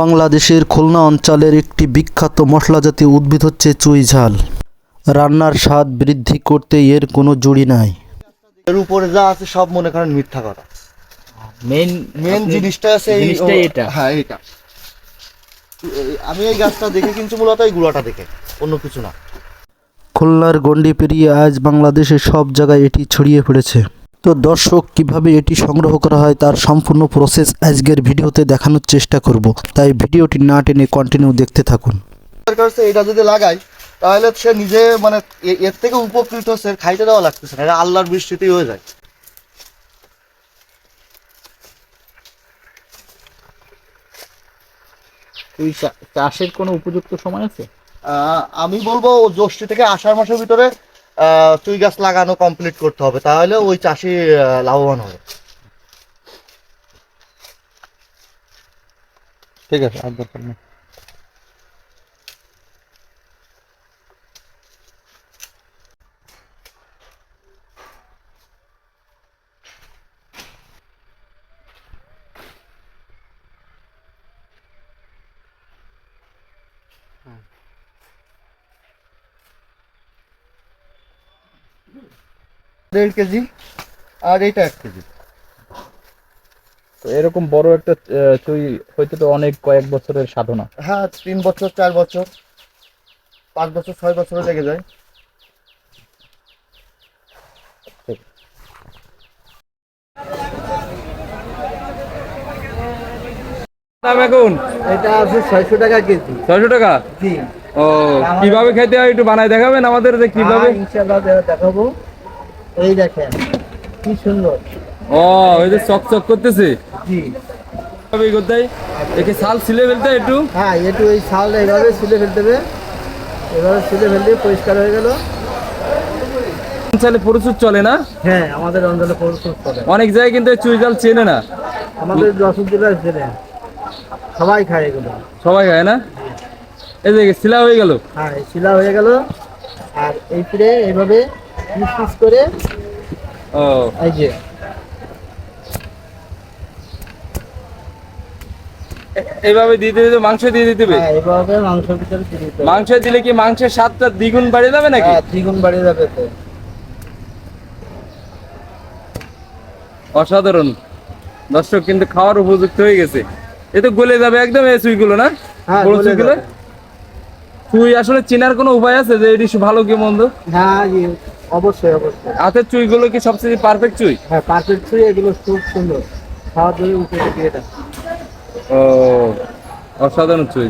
বাংলাদেশের খুলনা অঞ্চলের একটি বিখ্যাত মশলাজাতীয় উদ্ভিদ হচ্ছে চুই ঝাল। রান্নার স্বাদ বৃদ্ধি করতে এর কোনো জুড়ি নাই। এর উপরে যা আছে সব মনে করেন মিথ্যা কথা। মেন মেন জিনিসটা আছে এই জিনিসটা এটা। হ্যাঁ এটা আমি এই গাছটা দেখে কিন্তু মূলত এই গুঁড়াটা দেখে অন্য কিছু না। খুলনার গণ্ডি পেরিয়ে আজ বাংলাদেশের সব জায়গায় এটি ছড়িয়ে পড়েছে। তো দর্শক কীভাবে এটি সংগ্রহ করা হয় তার সম্পূর্ণ প্রসেস আজকের ভিডিওতে দেখানোর চেষ্টা করব। তাই ভিডিওটি না টেনে কন্টিনিউ দেখতে থাকুন। এটা যদি লাগাই তাহলে সে নিজে মানে এ- এর থেকে উপকৃত হচ্ছে খাইতে দেওয়া লাগতেছে না এটা আল্লাহর বৃষ্টিতেই হয়ে যায়। তুই চা- চাষের কোনো উপযুক্ত সময় আছে? আমি বলব জ্যৈষ্ঠী থেকে আষাঢ় মাসের ভিতরে চুই গাছ লাগানো কমপ্লিট করতে হবে তাহলে ওই চাষি লাভবান হবে। ঠিক আছে আর দরকার নেই। দেড় কেজি আর এইটা এক কেজি। তো এরকম বড় একটা চুই হইতে তো অনেক কয়েক বছরের সাধনা। হ্যাঁ তিন বছর চার বছর পাঁচ বছর ছয় বছরও লেগে যায়। দাম এখন? এটা আছে ছয়শো টাকা কেজি। ছয়শো টাকা? জি। ও কীভাবে খেতে হয় একটু বানাই দেখাবেন আমাদের যে কীভাবে? ইনশাআল্লাহ দেখাবো। এই দেখেন কি সুন্দর। ও ওই যে চক চক করতেছে? জি। করতে হয়? একে সাল ছিলে ফেলতে একটু। হ্যাঁ একটু এই ছাল এইভাবে ছিলে ফেলতে হবে। এভাবে ছিলে ফেললে পরিষ্কার হয়ে গেল। সালে প্রচুর চলে না? হ্যাঁ আমাদের অঞ্চলে প্রচুর করে অনেক জায়গায় কিন্তু চুই জাল চেনে না। আমাদের রসুন জেলায় ছিলেন সবাই খায় এগুলো। সবাই খায় না? এই যে শিলা হয়ে গেল। হ্যাঁ শিলা হয়ে গেল। আর এই পিড়ে এইভাবে পিস পিস করে ও। এই যে। এইভাবে দিতে দিতে মাংস দিয়ে দিতে হবে? হ্যাঁ এইভাবে মাংসের ভিতরে দিয়ে দিতে মাংস দিলে কি মাংসের স্বাদটা দ্বিগুণ বাড়িয়ে যাবে নাকি? হ্যাঁ দ্বিগুণ বাড়িয়ে যাবে তো। অসাধারণ। দর্শক কিন্তু খাওয়ার উপযুক্ত হয়ে গেছে। এ তো গলে যাবে একদম এই সুইগুলো না? হ্যাঁ, বড় সুইগুলো। চুই আসলে চেনার কোনো উপায় আছে যে এটি ভালো কি মন্দ? হ্যাঁ অবশ্যই অবশ্যই। হাতের চুইগুলো কি সবচেয়ে পারফেক্ট চুই? হ্যাঁ পারফেক্ট চুই এগুলো খুব সুন্দর। খাওয়ার জন্য দিয়ে এটা। ও অসাধারণ চুই।